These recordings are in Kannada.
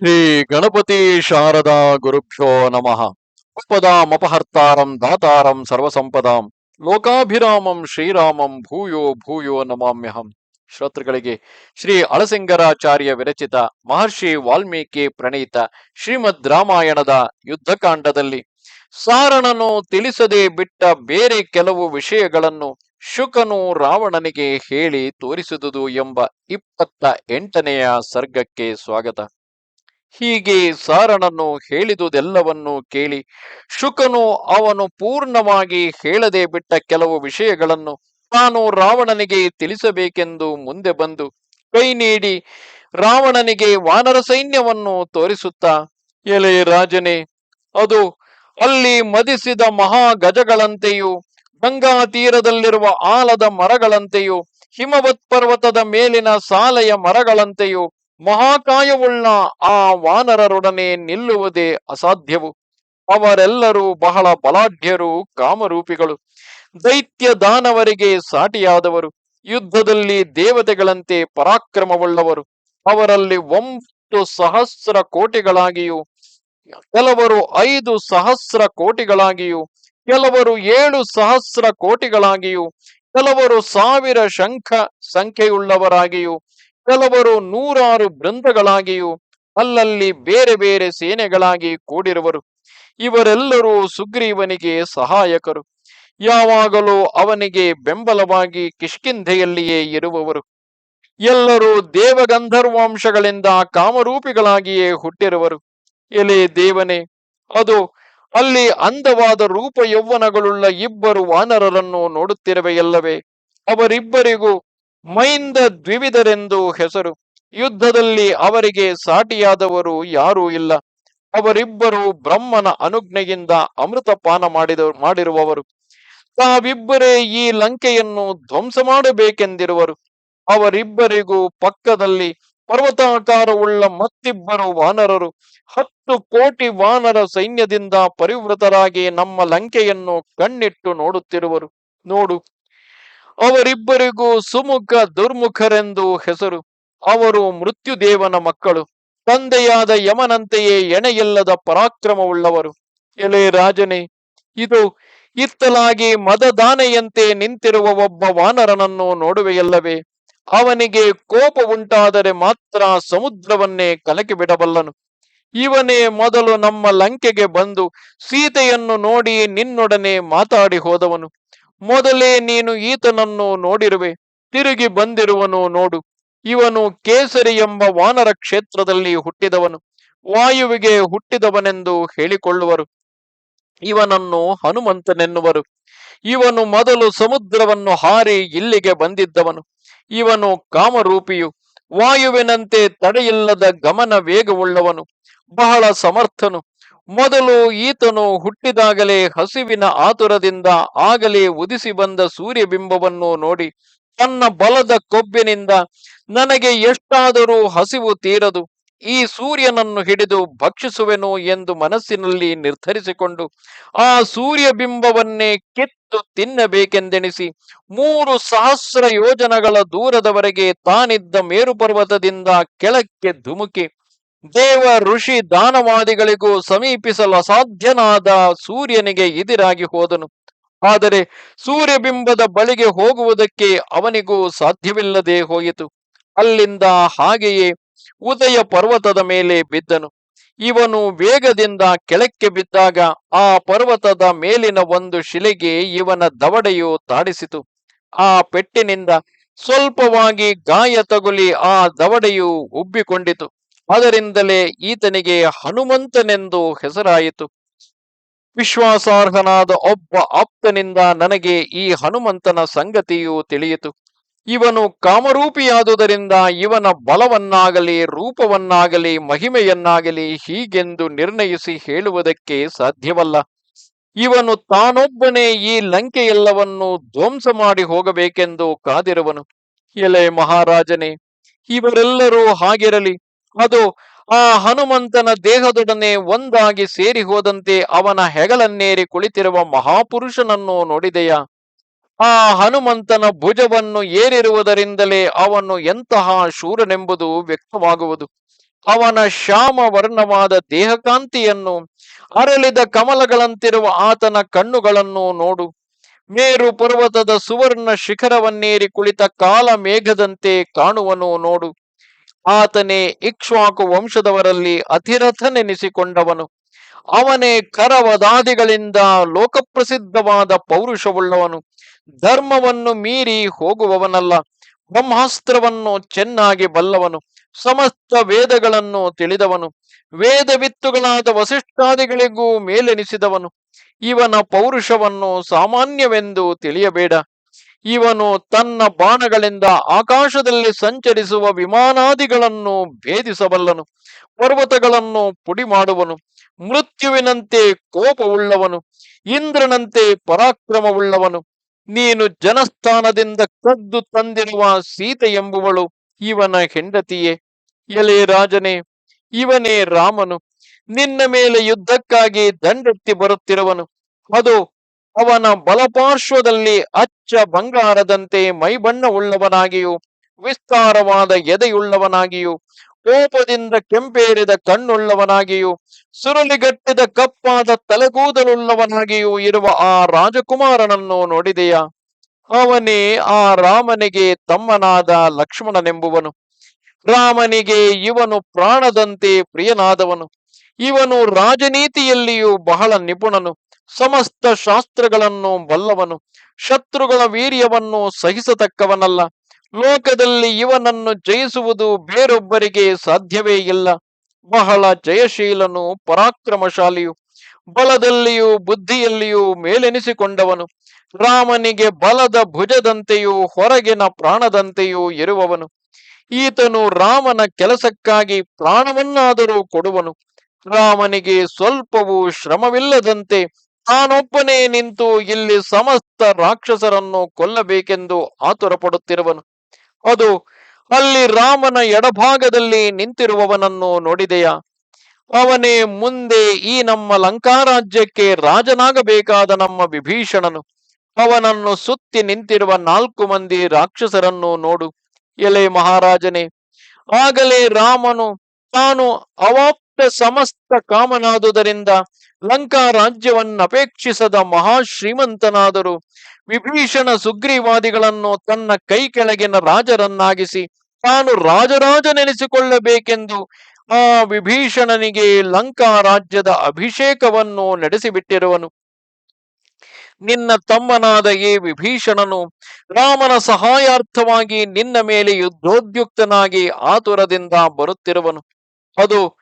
ಶ್ರೀ ಗಣಪತಿ ಶಾರದಾ ಗುರುಭ್ಯೋ ನಮಃ. ಉಪದಾಮಪಹರ್ತಾರಂ ದಾತಾರಂ ಸರ್ವಸಂಪದಾಂ. ಲೋಕಾಭಿರಾಮಂ ಶ್ರೀರಾಮಂ ಭೂಯೋ ಭೂಯೋ ನಮಾಮ್ಯಹಂ. ಶ್ರೋತೃಗಳಿಗೆ ಶ್ರೀ ಅಳಸಿಂಗರಾಚಾರ್ಯ ವಿರಚಿತ ಮಹರ್ಷಿ ವಾಲ್ಮೀಕಿ ಪ್ರಣೀತ ಶ್ರೀಮದ್ ರಾಮಾಯಣದ ಯುದ್ಧಕಾಂಡದಲ್ಲಿ ಸಾರಣನು ತಿಳಿಸದೆ ಬಿಟ್ಟ ಬೇರೆ ಕೆಲವು ವಿಷಯಗಳನ್ನು ಶುಕನು ರಾವಣನಿಗೆ ಹೇಳಿ ತೋರಿಸಿದುದು ಎಂಬ ಇಪ್ಪತ್ತ ಎಂಟನೆಯ ಸರ್ಗಕ್ಕೆ ಸ್ವಾಗತ. ಹೀಗೆ ಸಾರಣನು ಹೇಳಿದುದೆಲ್ಲವನ್ನೂ ಕೇಳಿ ಶುಕನು ಅವನು ಪೂರ್ಣವಾಗಿ ಹೇಳದೆ ಬಿಟ್ಟ ಕೆಲವು ವಿಷಯಗಳನ್ನು ತಾನು ರಾವಣನಿಗೆ ತಿಳಿಸಬೇಕೆಂದು ಮುಂದೆ ಬಂದು ಕೈ ನೀಡಿ ರಾವಣನಿಗೆ ವಾನರ ಸೈನ್ಯವನ್ನು ತೋರಿಸುತ್ತಾ, ಎಲೆ ರಾಜನೇ, ಅದು ಅಲ್ಲಿ ಮದಿಸಿದ ಮಹಾ ಗಜಗಳಂತೆಯೂ, ಗಂಗಾ ತೀರದಲ್ಲಿರುವ ಆಲದ ಮರಗಳಂತೆಯೂ, ಹಿಮವತ್ ಪರ್ವತದ ಮೇಲಿನ ಸಾಲೆಯ ಮರಗಳಂತೆಯೂ ಮಹಾಕಾಯವುಳ್ಳ ಆ ವಾನರರೊಡನೆ ನಿಲ್ಲುವುದೇ ಅಸಾಧ್ಯವು. ಅವರೆಲ್ಲರೂ ಬಹಳ ಬಲಾಢ್ಯರು, ಕಾಮರೂಪಿಗಳು. ದೈತ್ಯ ದಾನವರಿಗೆ ಸಾಟಿಯಾದವರು. ಯುದ್ಧದಲ್ಲಿ ದೇವತೆಗಳಂತೆ ಪರಾಕ್ರಮವುಳ್ಳವರು. ಅವರಲ್ಲಿ ಒಂಬತ್ತು ಸಹಸ್ರ ಕೋಟಿಗಳಾಗಿಯೂ, ಕೆಲವರು ಐದು ಸಹಸ್ರ ಕೋಟಿಗಳಾಗಿಯೂ, ಕೆಲವರು ಏಳು ಸಹಸ್ರ ಕೋಟಿಗಳಾಗಿಯೂ, ಕೆಲವರು ಸಾವಿರ ಶಂಖ ಸಂಖ್ಯೆಯುಳ್ಳವರಾಗಿಯೂ ಕೆಲವರು ನೂರಾರು ಬೃಂದಗಳಾಗಿಯೂ ಅಲ್ಲಲ್ಲಿ ಬೇರೆ ಬೇರೆ ಸೇನೆಗಳಾಗಿ ಕೂಡಿರುವರು. ಇವರೆಲ್ಲರೂ ಸುಗ್ರೀವನಿಗೆ ಸಹಾಯಕರು. ಯಾವಾಗಲೂ ಅವನಿಗೆ ಬೆಂಬಲವಾಗಿ ಕಿಷ್ಕಿಂಧೆಯಲ್ಲಿಯೇ ಇರುವವರು. ಎಲ್ಲರೂ ದೇವಗಂಧರ್ವಾಂಶಗಳಿಂದ ಕಾಮರೂಪಿಗಳಾಗಿಯೇ ಹುಟ್ಟಿರುವರು. ಎಲೆ ದೇವನೇ, ಅದು ಅಲ್ಲಿ ಅಂದವಾದ ರೂಪ ಯೌವನಗಳುಳ್ಳ ಇಬ್ಬರು ವಾನರರನ್ನು ನೋಡುತ್ತಿರುವೆಯಲ್ಲವೇ. ಅವರಿಬ್ಬರಿಗೂ ಮೈಂದ ದ್ವಿವಿಧರೆಂದು ಹೆಸರು. ಯುದ್ಧದಲ್ಲಿ ಅವರಿಗೆ ಸಾಟಿಯಾದವರು ಯಾರೂ ಇಲ್ಲ. ಅವರಿಬ್ಬರು ಬ್ರಹ್ಮನ ಅನುಜ್ಞೆಯಿಂದ ಅಮೃತಪಾನ ಮಾಡಿದ, ಮಾಡಿರುವವರು. ತಾವಿಬ್ಬರೇ ಈ ಲಂಕೆಯನ್ನು ಧ್ವಂಸ ಮಾಡಬೇಕೆಂದಿರುವರು. ಅವರಿಬ್ಬರಿಗೂ ಪಕ್ಕದಲ್ಲಿ ಪರ್ವತಾಕಾರವುಳ್ಳ ಮತ್ತಿಬ್ಬರು ವಾನರರು, ಹತ್ತು ಕೋಟಿ ವಾನರ ಸೈನ್ಯದಿಂದ ಪರಿವೃತರಾಗಿ ನಮ್ಮ ಲಂಕೆಯನ್ನು ಕಣ್ಣಿಟ್ಟು ನೋಡುತ್ತಿರುವರು. ನೋಡು ಅವರಿಬ್ಬರಿಗೂ ಸುಮುಖ ದುರ್ಮುಖರೆಂದು ಹೆಸರು. ಅವರು ಮೃತ್ಯುದೇವನ ಮಕ್ಕಳು. ತಂದೆಯಾದ ಯಮನಂತೆಯೇ ಎಣೆಯಿಲ್ಲದ ಪರಾಕ್ರಮವುಳ್ಳವರು. ಎಲೆ ರಾಜನೇ, ಇದು ಇತ್ತಲಾಗಿ ಮದದಾನೆಯಂತೆ ನಿಂತಿರುವ ಒಬ್ಬ ವಾನರನನ್ನು ನೋಡುವೆಯಲ್ಲವೇ? ಅವನಿಗೆ ಕೋಪ ಉಂಟಾದರೆ ಮಾತ್ರ ಸಮುದ್ರವನ್ನೇ ಕಲಕಿ ಬಿಡಬಲ್ಲನು. ಇವನೇ ಮೊದಲು ನಮ್ಮ ಲಂಕೆಗೆ ಬಂದು ಸೀತೆಯನ್ನು ನೋಡಿ ನಿನ್ನೊಡನೆ ಮಾತಾಡಿ ಹೋದವನು. ಮೊದಲೇ ನೀನು ಈತನನ್ನು ನೋಡಿರುವೆ, ತಿರುಗಿ ಬಂದಿರುವನು ನೋಡು. ಇವನು ಕೇಸರಿ ಎಂಬ ವಾನರ ಕ್ಷೇತ್ರದಲ್ಲಿ ಹುಟ್ಟಿದವನು, ವಾಯುವಿಗೆ ಹುಟ್ಟಿದವನೆಂದು ಹೇಳಿಕೊಳ್ಳುವರು. ಇವನನ್ನು ಹನುಮಂತನೆನ್ನುವರು. ಇವನು ಮೊದಲು ಸಮುದ್ರವನ್ನು ಹಾರಿ ಇಲ್ಲಿಗೆ ಬಂದಿದ್ದವನು. ಇವನು ಕಾಮರೂಪಿಯು, ವಾಯುವಿನಂತೆ ತಡೆಯಿಲ್ಲದ ಗಮನ ವೇಗವುಳ್ಳವನು, ಬಹಳ ಸಮರ್ಥನು. ಮೊದಲು ಈತನು ಹುಟ್ಟಿದಾಗಲೇ ಹಸಿವಿನ ಆತುರದಿಂದ ಆಗಲೇ ಉದಿಸಿ ಬಂದ ಸೂರ್ಯಬಿಂಬವನ್ನು ನೋಡಿ ತನ್ನ ಬಲದ ಕೊಬ್ಬಿನಿಂದ ನನಗೆ ಎಷ್ಟಾದರೂ ಹಸಿವು ತೀರದು, ಈ ಸೂರ್ಯನನ್ನು ಹಿಡಿದು ಭಕ್ಷಿಸುವೆನು ಎಂದು ಮನಸ್ಸಿನಲ್ಲಿ ನಿರ್ಧರಿಸಿಕೊಂಡು ಆ ಸೂರ್ಯಬಿಂಬವನ್ನೇ ಕಿತ್ತು ತಿನ್ನಬೇಕೆಂದೆಣಿಸಿ ಮೂರು ಸಹಸ್ರ ಯೋಜನಗಳ ದೂರದವರೆಗೆ ತಾನಿದ್ದ ಮೇರುಪರ್ವತದಿಂದ ಕೆಳಕ್ಕೆ ಧುಮುಕಿ ದೇವ ಋಷಿ ದಾನವಾದಿಗಳಿಗೂ ಸಮೀಪಿಸಲು ಅಸಾಧ್ಯನಾದ ಸೂರ್ಯನಿಗೆ ಎದಿರಾಗಿ ಹೋದನು. ಆದರೆ ಸೂರ್ಯಬಿಂಬದ ಬಳಿಗೆ ಹೋಗುವುದಕ್ಕೆ ಅವನಿಗೂ ಸಾಧ್ಯವಿಲ್ಲದೆ ಹೋಯಿತು. ಅಲ್ಲಿಂದ ಹಾಗೆಯೇ ಉದಯ ಪರ್ವತದ ಮೇಲೆ ಬಿದ್ದನು. ಇವನು ವೇಗದಿಂದ ಕೆಳಕ್ಕೆ ಬಿದ್ದಾಗ ಆ ಪರ್ವತದ ಮೇಲಿನ ಒಂದು ಶಿಲೆಗೆ ಇವನ ದವಡೆಯು ತಾಡಿಸಿತು. ಆ ಪೆಟ್ಟಿನಿಂದ ಸ್ವಲ್ಪವಾಗಿ ಗಾಯ ತಗುಲಿ ಆ ದವಡೆಯು ಉಬ್ಬಿಕೊಂಡಿತು. ಅದರಿಂದಲೇ ಈತನಿಗೆ ಹನುಮಂತನೆಂದು ಹೆಸರಾಯಿತು. ವಿಶ್ವಾಸಾರ್ಹನಾದ ಒಬ್ಬ ಆಪ್ತನಿಂದ ನನಗೆ ಈ ಹನುಮಂತನ ಸಂಗತಿಯು ತಿಳಿಯಿತು. ಇವನು ಕಾಮರೂಪಿಯಾದುದರಿಂದ ಇವನ ಬಲವನ್ನಾಗಲಿ ರೂಪವನ್ನಾಗಲಿ ಮಹಿಮೆಯನ್ನಾಗಲಿ ಹೀಗೆಂದು ನಿರ್ಣಯಿಸಿ ಹೇಳುವುದಕ್ಕೆ ಸಾಧ್ಯವಲ್ಲ. ಇವನು ತಾನೊಬ್ಬನೇ ಈ ಲಂಕೆಯೆಲ್ಲವನ್ನು ಧ್ವಂಸ ಮಾಡಿ ಹೋಗಬೇಕೆಂದು ಕಾದಿರುವನು. ಎಲೆ ಮಹಾರಾಜನೇ, ಇವರೆಲ್ಲರೂ ಹಾಗಿರಲಿ. ಅದು ಆ ಹನುಮಂತನ ದೇಹದೊಡನೆ ಒಂದಾಗಿ ಸೇರಿ ಹೋದಂತೆ ಅವನ ಹೆಗಲನ್ನೇರಿ ಕುಳಿತಿರುವ ಮಹಾಪುರುಷನನ್ನು ನೋಡಿದೆಯಾ? ಆ ಹನುಮಂತನ ಭುಜವನ್ನು ಏರಿರುವುದರಿಂದಲೇ ಅವನು ಎಂತಹ ಶೂರನೆಂಬುದು ವ್ಯಕ್ತವಾಗುವುದು. ಅವನ ಶ್ಯಾಮ ವರ್ಣವಾದ ದೇಹಕಾಂತಿಯನ್ನು ಅರಳಿದ ಕಮಲಗಳಂತಿರುವ ಆತನ ಕಣ್ಣುಗಳನ್ನು ನೋಡು. ಮೇರು ಪರ್ವತದ ಸುವರ್ಣ ಶಿಖರವನ್ನೇರಿ ಕುಳಿತ ಕಾಲ ಮೇಘದಂತೆ ಕಾಣುವನು ನೋಡು. ಆತನೇ ಇಕ್ಷ್ವಾಕು ವಂಶದವರಲ್ಲಿ ಅತಿರಥನೆನಿಸಿಕೊಂಡವನು ಅವನೇ ಕರವದಾದಿಗಳಿಂದ ಲೋಕಪ್ರಸಿದ್ಧವಾದ ಪೌರುಷವುಳ್ಳವನು. ಧರ್ಮವನ್ನು ಮೀರಿ ಹೋಗುವವನಲ್ಲ, ಬ್ರಹ್ಮಾಸ್ತ್ರವನ್ನು ಚೆನ್ನಾಗಿ ಬಲ್ಲವನು, ಸಮಸ್ತ ವೇದಗಳನ್ನು ತಿಳಿದವನು, ವೇದವಿತ್ತುಗಳಾದ ವಸಿಷ್ಠಾದಿಗಳಿಗೂ ಮೇಲೆನಿಸಿದವನು. ಇವನ ಪೌರುಷವನ್ನು ಸಾಮಾನ್ಯವೆಂದು ತಿಳಿಯಬೇಡ. ಇವನು ತನ್ನ ಬಾಣಗಳಿಂದ ಆಕಾಶದಲ್ಲಿ ಸಂಚರಿಸುವ ವಿಮಾನಾದಿಗಳನ್ನು ಭೇದಿಸಬಲ್ಲನು, ಪರ್ವತಗಳನ್ನು ಪುಡಿ ಮಾಡುವನು ಮೃತ್ಯುವಿನಂತೆ ಕೋಪವುಳ್ಳವನು, ಇಂದ್ರನಂತೆ ಪರಾಕ್ರಮವುಳ್ಳವನು. ನೀನು ಜನಸ್ಥಾನದಿಂದ ಕದ್ದು ತಂದಿರುವ ಸೀತೆ ಎಂಬುವಳು ಇವನ ಹೆಂಡತಿಯೇ. ಎಲೆ ರಾಜನೇ, ಇವನೇ ರಾಮನು. ನಿನ್ನ ಮೇಲೆ ಯುದ್ಧಕ್ಕಾಗಿ ದಂಡೆತ್ತಿ ಬರುತ್ತಿರುವನು. ಅದು ಅವನ ಬಲಪಾರ್ಶ್ವದಲ್ಲಿ ಅಚ್ಚ ಬಂಗಾರದಂತೆ ಮೈಬಣ್ಣವುಳ್ಳವನಾಗಿಯೂ, ವಿಸ್ತಾರವಾದ ಎದೆಯುಳ್ಳವನಾಗಿಯೂ, ಕೋಪದಿಂದ ಕೆಂಪೇರಿದ ಕಣ್ಣುಳ್ಳವನಾಗಿಯೂ, ಸುರುಳಿಗಟ್ಟಿದ ಕಪ್ಪಾದ ತಲೆಗೂದಲುಳ್ಳವನಾಗಿಯೂ ಇರುವ ಆ ರಾಜಕುಮಾರನನ್ನು ನೋಡಿದೆಯಾ? ಅವನೇ ಆ ರಾಮನಿಗೆ ತಮ್ಮನಾದ ಲಕ್ಷ್ಮಣನೆಂಬುವನು. ರಾಮನಿಗೆ ಇವನು ಪ್ರಾಣದಂತೆ ಪ್ರಿಯನಾದವನು. ಇವನು ರಾಜನೀತಿಯಲ್ಲಿಯೂ ಬಹಳ ನಿಪುಣನು. ಸಮಸ್ತ ಶಾಸ್ತ್ರಗಳನ್ನು ಬಲ್ಲವನು, ಶತ್ರುಗಳ ವೀರ್ಯವನ್ನು ಸಹಿಸತಕ್ಕವನಲ್ಲ. ಲೋಕದಲ್ಲಿ ಇವನನ್ನು ಜಯಿಸುವುದು ಬೇರೊಬ್ಬರಿಗೆ ಸಾಧ್ಯವೇ ಇಲ್ಲ. ಬಹಳ ಜಯಶೀಲನು ಪರಾಕ್ರಮಶಾಲಿಯು, ಬಲದಲ್ಲಿಯೂ ಬುದ್ಧಿಯಲ್ಲಿಯೂ ಮೇಲೆನಿಸಿಕೊಂಡವನು. ರಾಮನಿಗೆ ಬಲದ ಭುಜದಂತೆಯೂ ಹೊರಗಿನ ಪ್ರಾಣದಂತೆಯೂ ಇರುವವನು. ಈತನು ರಾಮನ ಕೆಲಸಕ್ಕಾಗಿ ಪ್ರಾಣವನ್ನಾದರೂ ಕೊಡುವನು. ರಾಮನಿಗೆ ಸ್ವಲ್ಪವೂ ಶ್ರಮವಿಲ್ಲದಂತೆ ತಾನೊಬ್ಬನೇ ನಿಂತು ಇಲ್ಲಿ ಸಮಸ್ತ ರಾಕ್ಷಸರನ್ನು ಕೊಲ್ಲಬೇಕೆಂದು ಆತುರ ಪಡುತ್ತಿರುವನು ಅದು ಅಲ್ಲಿ ರಾಮನ ಎಡಭಾಗದಲ್ಲಿ ನಿಂತಿರುವವನನ್ನು ನೋಡಿದೆಯಾ? ಅವನೇ ಮುಂದೆ ಈ ನಮ್ಮ ಲಂಕಾರಾಜ್ಯಕ್ಕೆ ರಾಜನಾಗಬೇಕಾದ ನಮ್ಮ ವಿಭೀಷಣನು. ಅವನನ್ನು ಸುತ್ತಿ ನಿಂತಿರುವ ನಾಲ್ಕು ಮಂದಿ ರಾಕ್ಷಸರನ್ನು ನೋಡು. ಎಲೆ ಮಹಾರಾಜನೇ, ಆಗಲೇ ರಾಮನು ತಾನು ಸಮಸ್ತ ಕಾಮನಾದುದರಿಂದ ಲಂಕಾ ರಾಜ್ಯವನ್ನಪೇಕ್ಷಿಸದ ಮಹಾ ಶ್ರೀಮಂತನಾದರೂ. ವಿಭೀಷಣ ಸುಗ್ರೀವಾದಿಗಳನ್ನು ತನ್ನ ಕೈ ಕೆಳಗಿನ ರಾಜರನ್ನಾಗಿಸಿ ತಾನು ರಾಜರಾಜನೆನಿಸಿಕೊಳ್ಳಬೇಕೆಂದು ಆ ವಿಭೀಷಣನಿಗೆ ಲಂಕಾ ರಾಜ್ಯದ ಅಭಿಷೇಕವನ್ನು ನಡೆಸಿಬಿಟ್ಟಿರುವನು. ನಿನ್ನ ತಮ್ಮನಾದ ಈ ವಿಭೀಷಣನು ರಾಮನ ಸಹಾಯಾರ್ಥವಾಗಿ ನಿನ್ನ ಮೇಲೆ ಯುದ್ಧೋದ್ಯುಕ್ತನಾಗಿ ಆತುರದಿಂದ ಬರುತ್ತಿರುವನು. ಅದು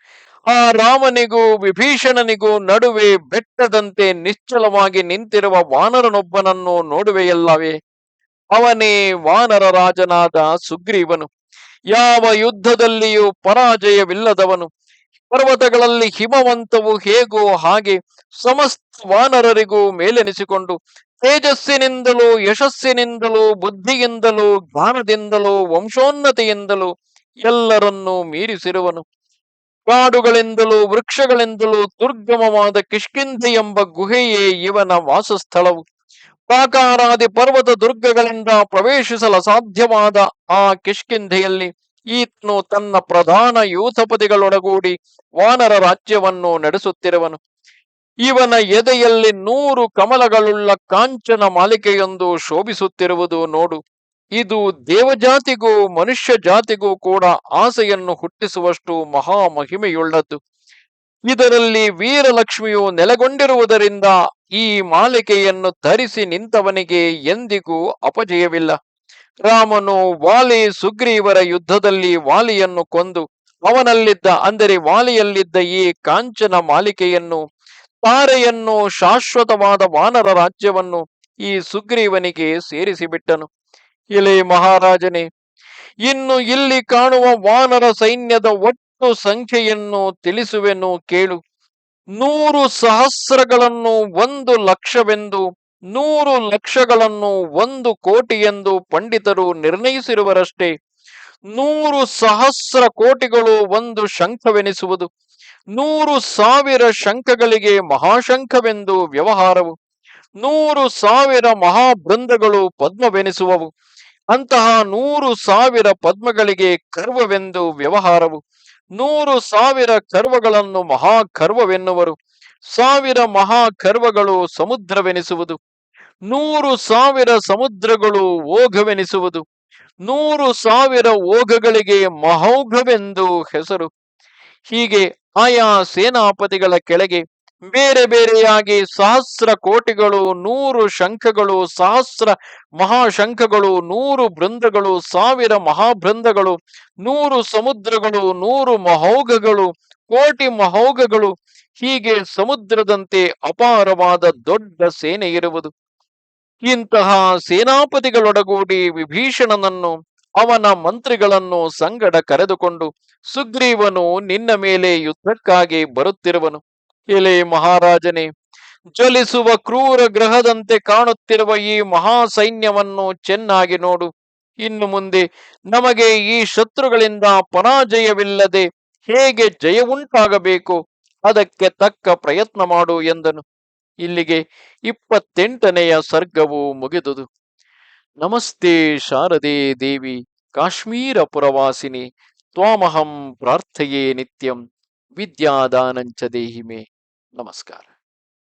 ಆ ರಾಮನಿಗೂ ವಿಭೀಷಣನಿಗೂ ನಡುವೆ ಬೆಟ್ಟದಂತೆ ನಿಶ್ಚಲವಾಗಿ ನಿಂತಿರುವ ವಾನರನೊಬ್ಬನನ್ನು ನೋಡುವೆಯಲ್ಲವೇ? ಅವನೇ ವಾನರ ರಾಜನಾದ ಸುಗ್ರೀವನು. ಯಾವ ಯುದ್ಧದಲ್ಲಿಯೂ ಪರಾಜಯವಿಲ್ಲದವನು. ಪರ್ವತಗಳಲ್ಲಿ ಹಿಮವಂತವು ಹೇಗೋ ಹಾಗೆ ಸಮಸ್ತ ವಾನರರಿಗೂ ಮೇಲೆನಿಸಿಕೊಂಡು ತೇಜಸ್ಸಿನಿಂದಲೂ ಯಶಸ್ಸಿನಿಂದಲೂ ಬುದ್ಧಿಯಿಂದಲೂ ಜ್ಞಾನದಿಂದಲೂ ವಂಶೋನ್ನತಿಯಿಂದಲೂ ಎಲ್ಲರನ್ನೂ ಮೀರಿಸಿರುವನು. ಕಾಡುಗಳಿಂದಲೂ ವೃಕ್ಷಗಳಿಂದಲೂ ದುರ್ಗಮವಾದ ಕಿಷ್ಕಿಂಧೆ ಎಂಬ ಗುಹೆಯೇ ಇವನ ವಾಸಸ್ಥಳವು. ಪ್ರಾಕಾರಾದಿ ಪರ್ವತ ದುರ್ಗಗಳಿಂದ ಪ್ರವೇಶಿಸಲು ಸಾಧ್ಯವಾದ ಆ ಕಿಷ್ಕಿಂಧೆಯಲ್ಲಿ ಈತನು ತನ್ನ ಪ್ರಧಾನ ಯೂಥಪತಿಗಳೊಡಗೂಡಿ ವಾನರ ರಾಜ್ಯವನ್ನು ನಡೆಸುತ್ತಿರುವನು. ಇವನ ಎದೆಯಲ್ಲಿ ನೂರು ಕಮಲಗಳುಳ್ಳ ಕಾಂಚನ ಮಾಲಿಕೆಯೊಂದು ಶೋಭಿಸುತ್ತಿರುವುದು ನೋಡು. ಇದು ದೇವಜಾತಿಗೂ ಮನುಷ್ಯ ಜಾತಿಗೂ ಕೂಡ ಆಸೆಯನ್ನು ಹುಟ್ಟಿಸುವಷ್ಟು ಮಹಾ ಮಹಿಮೆಯುಳ್ಳದ್ದು. ಇದರಲ್ಲಿ ವೀರಲಕ್ಷ್ಮಿಯು ನೆಲೆಗೊಂಡಿರುವುದರಿಂದ ಈ ಮಾಲಿಕೆಯನ್ನು ಧರಿಸಿ ನಿಂತವನಿಗೆ ಎಂದಿಗೂ ಅಪಜಯವಿಲ್ಲ. ರಾಮನು ವಾಲಿ ಸುಗ್ರೀವರ ಯುದ್ಧದಲ್ಲಿ ವಾಲಿಯನ್ನು ಕೊಂದು ಅವನಲ್ಲಿದ್ದ, ಅಂದರೆ ವಾಲಿಯಲ್ಲಿದ್ದ ಈ ಕಾಂಚನ ಮಾಲಿಕೆಯನ್ನು, ತಾರೆಯನ್ನು ಶಾಶ್ವತವಾದ ವಾನರ ರಾಜ್ಯವನ್ನು ಈ ಸುಗ್ರೀವನಿಗೆ ಸೇರಿಸಿಬಿಟ್ಟನು. ಇಲೆ ಮಹಾರಾಜನೇ, ಇನ್ನು ಇಲ್ಲಿ ಕಾಣುವ ವಾನರ ಸೈನ್ಯದ ಒಟ್ಟು ಸಂಖ್ಯೆಯನ್ನು ತಿಳಿಸುವೆನು ಕೇಳು. ನೂರು ಸಹಸ್ರಗಳನ್ನು ಒಂದು ಲಕ್ಷವೆಂದು, ನೂರು ಲಕ್ಷಗಳನ್ನು ಒಂದು ಕೋಟಿ ಎಂದು ಪಂಡಿತರು ನಿರ್ಣಯಿಸಿರುವರಷ್ಟೇ, ನೂರು ಸಹಸ್ರ ಕೋಟಿಗಳು ಒಂದು ಶಂಖವೆನಿಸುವುದು, ನೂರು ಸಾವಿರ ಶಂಖಗಳಿಗೆ ಮಹಾಶಂಖವೆಂದು ವ್ಯವಹಾರವು, ನೂರು ಸಾವಿರ ಮಹಾಬೃಂದಗಳು ಪದ್ಮವೆನಿಸುವವು ಅಂತಹ ನೂರು ಸಾವಿರ ಪದ್ಮಗಳಿಗೆ ಕರ್ವವೆಂದು ವ್ಯವಹಾರವು, ನೂರು ಸಾವಿರ ಕರ್ವಗಳನ್ನು ಮಹಾಕರ್ವವೆನ್ನುವರು, ಸಾವಿರ ಮಹಾಕರ್ವಗಳು ಸಮುದ್ರವೆನಿಸುವುದು, ನೂರು ಸಾವಿರ ಸಮುದ್ರಗಳು ಓಘವೆನಿಸುವುದು, ನೂರು ಸಾವಿರ ಓಘಗಳಿಗೆ ಮಹೌಘವೆಂದು ಹೆಸರು. ಹೀಗೆ ಆಯಾ ಸೇನಾಪತಿಗಳ ಕೆಳಗೆ ಬೇರೆ ಬೇರೆಯಾಗಿ ಸಹಸ್ರ ಕೋಟಿಗಳು, ನೂರು ಶಂಖಗಳು, ಸಹಸ್ರ ಮಹಾಶಂಖಗಳು, ನೂರು ಬೃಂದಗಳು, ಸಾವಿರ ಮಹಾಬೃಂದಗಳು, ನೂರು ಸಮುದ್ರಗಳು, ನೂರು ಮಹೌಘಗಳು, ಕೋಟಿ ಮಹೌಘಗಳು, ಹೀಗೆ ಸಮುದ್ರದಂತೆ ಅಪಾರವಾದ ದೊಡ್ಡ ಸೇನೆ ಇರುವುದು. ಇಂತಹ ಸೇನಾಪತಿಗಳೊಡಗೂಡಿ ವಿಭೀಷಣನನ್ನು, ಅವನ ಮಂತ್ರಿಗಳನ್ನು ಸಂಗಡ ಕರೆದುಕೊಂಡು ಸುಗ್ರೀವನು ನಿನ್ನ ಮೇಲೆ ಯುದ್ಧಕ್ಕಾಗಿ ಬರುತ್ತಿರುವನು. ಎಲೆ ಮಹಾರಾಜನೇ, ಜ್ವಲಿಸುವ ಕ್ರೂರ ಗ್ರಹದಂತೆ ಕಾಣುತ್ತಿರುವ ಈ ಮಹಾ ಸೈನ್ಯವನ್ನು ಚೆನ್ನಾಗಿ ನೋಡು. ಇನ್ನು ಮುಂದೆ ನಮಗೆ ಈ ಶತ್ರುಗಳಿಂದ ಪರಾಜಯವಿಲ್ಲದೆ ಹೇಗೆ ಜಯ ಉಂಟಾಗಬೇಕು, ಅದಕ್ಕೆ ತಕ್ಕ ಪ್ರಯತ್ನ ಮಾಡು ಎಂದನು. ಇಲ್ಲಿಗೆ ಇಪ್ಪತ್ತೆಂಟನೆಯ ಸರ್ಗವು ಮುಗಿದುದು. ನಮಸ್ತೆ ಶಾರದೆ ದೇವಿ, ಕಾಶ್ಮೀರ ಪುರವಾಸಿನಿ, ತ್ವಾಮಹಂ ಪ್ರಾರ್ಥೆಯೇ ನಿತ್ಯಂ, ವಿದ್ಯಾದಾನಂಚ ದೇಹಿಮೆ. नमस्कार